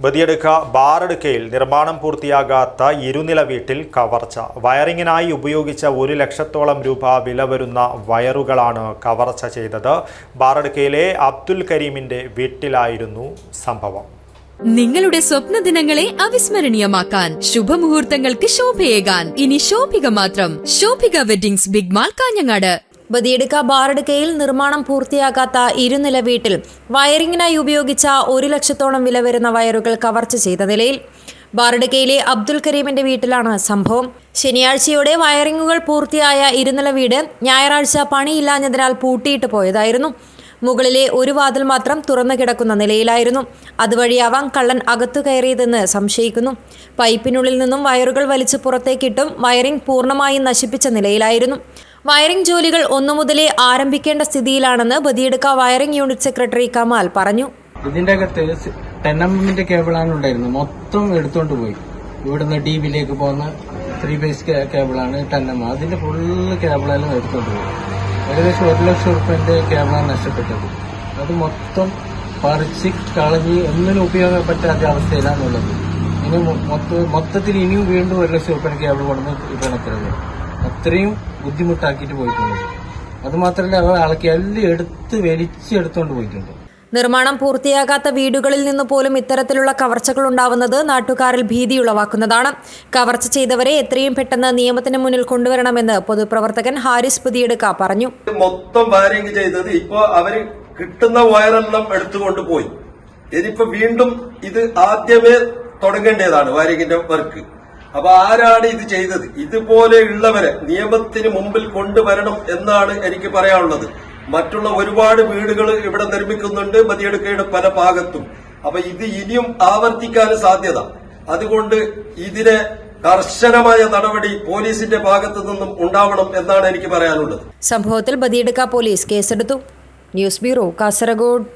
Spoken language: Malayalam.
ബദിയടുക്ക ബാറടുക്കയിൽ നിർമ്മാണം പൂർത്തിയാകാത്ത ഇരുനില വീട്ടിൽ കവർച്ച. വയറിങ്ങിനായി ഉപയോഗിച്ച ഒരു ലക്ഷത്തോളം രൂപ വില വരുന്ന വയറുകളാണ് കവർച്ച ചെയ്തത്. ബാറടുക്കയിലെ അബ്ദുൽ കരീമിന്റെ വീട്ടിലായിരുന്നു സംഭവം. നിങ്ങളുടെ സ്വപ്ന ദിനങ്ങളെ അവിസ്മരണീയമാക്കാൻ ശുഭമുഹൂർത്തങ്ങൾക്ക് ശോഭയേകാൻ. ഇനി ശോഭിക മാത്രം. Shobhika weddings big mall Kanhangad. Badiyadka ബാറടുക്കയിൽ നിർമ്മാണം പൂർത്തിയാകാത്ത ഇരുനില വീട്ടിൽ വയറിംഗിനായി ഉപയോഗിച്ച ഒരു ലക്ഷത്തോളം വില വരുന്ന വയറുകൾ കവർച്ച ചെയ്ത നിലയിൽ ബാറടുക്കയിലെ അബ്ദുൽ കരീമിന്റെ വീട്ടിലാണ് സംഭവം. ശനിയാഴ്ചയോടെ വയറിംഗുകൾ പൂർത്തിയായ ഇരുനില വീട് ഞായറാഴ്ച പണിയില്ലാഞ്ഞതിനാൽ പൂട്ടിയിട്ട് പോയതായിരുന്നു. മുകളിലെ ഒരു വാതിൽ മാത്രം തുറന്നു കിടക്കുന്ന നിലയിലായിരുന്നു. അതുവഴിയാവാം കള്ളൻ അകത്തു കയറിയതെന്ന് സംശയിക്കുന്നു. പൈപ്പിനുള്ളിൽ നിന്നും വയറുകൾ വലിച്ചു പുറത്തേക്കിട്ടും വയറിംഗ് പൂർണമായും നശിപ്പിച്ച നിലയിലായിരുന്നു. വയറിംഗ് ജോലികൾ ഒന്നു മുതലേ ആരംഭിക്കേണ്ട സ്ഥിതിയിലാണെന്ന് Badiyadka wiring unit secretary Kamal പറഞ്ഞു. ഇതിന്റെ അകത്ത് ടെൻ എം എമ്മിന്റെ കേബിളാണ് ഉണ്ടായിരുന്നത്. മൊത്തം എടുത്തോണ്ട് പോയി. ഇവിടുന്ന് ഡി പോകുന്ന ത്രീ ബേസ് കേബിളാണ് ടെൻ എം. അതിന്റെ ഫുള്ള് കേബിളെല്ലാം എടുത്തോണ്ട് പോയി. ഏകദേശം ഒരു ലക്ഷം റുപ്യന്റെ കേബിളാണ് നഷ്ടപ്പെട്ടത്. അത് മൊത്തം പറിച്ച് കളഞ്ഞ് ഒന്നിനും ഉപയോഗം പറ്റാത്ത അവസ്ഥയിലാണുള്ളത്. ഇനി മൊത്ത- മൊത്തത്തിൽ ഇനിയും വീണ്ടും ഒരു ലക്ഷം റുപ്യന്റെ കേബിൾ കൊണ്ടുവന്ന് ഇടണത്തില്ല അത്രയും ബുദ്ധിമുട്ടാക്കിയിട്ട് പോയിട്ടുണ്ട്. അതുമാത്രമല്ല അവർ ആളൊക്കെ എല്ലാം എടുത്ത് വലിച്ചെടുത്തോണ്ട് പോയിട്ടുണ്ട്. നിർമ്മാണം പൂർത്തിയാകാത്ത വീടുകളിൽ നിന്ന് പോലും ഇത്തരത്തിലുള്ള കവർച്ചകൾ ഉണ്ടാവുന്നത് നാട്ടുകാരിൽ ഭീതിയുളവാക്കുന്നതാണ് കവർച്ച ചെയ്തവരെ എത്രയും പെട്ടെന്ന് നിയമത്തിന് മുന്നിൽ കൊണ്ടുവരണമെന്ന് പൊതുപ്രവർത്തകൻ ഹാരിസ് പുതിയെടുക്ക പറഞ്ഞു. മൊത്തം വയറിംഗ് ചെയ്തത് ഇപ്പൊ അവർ കിട്ടുന്ന വയറെല്ലാം എടുത്തുകൊണ്ട് പോയി. ഇനിയിപ്പോ വീണ്ടും ഇത് ആദ്യമേ തുടങ്ങേണ്ടതാണ് വയറിംഗിന്റെ വർക്ക്. അപ്പൊ ആരാണ് ഇത് ചെയ്തത്? ഇതുപോലെയുള്ളവരെ നിയമത്തിന് മുമ്പിൽ കൊണ്ടുവരണം എന്നാണ് എനിക്ക് പറയാനുള്ളത്. മറ്റുള്ള ഒരുപാട് വീടുകൾ ഇവിടെ നിർമ്മിക്കുന്നുണ്ട് മതിയെടുക്കയുടെ പല ഭാഗത്തും. അപ്പൊ ഇത് ഇനിയും ആവർത്തിക്കാൻ സാധ്യത. അതുകൊണ്ട് ഇതിനെ കർശനമായ നടപടി പോലീസിന്റെ ഭാഗത്തു നിന്നും ഉണ്ടാവണം എന്നാണ് എനിക്ക് പറയാനുള്ളത്. സംഭവത്തിൽ ബദിയെടുക്ക പോലീസ് കേസെടുത്തു. News bureau Kasaragod.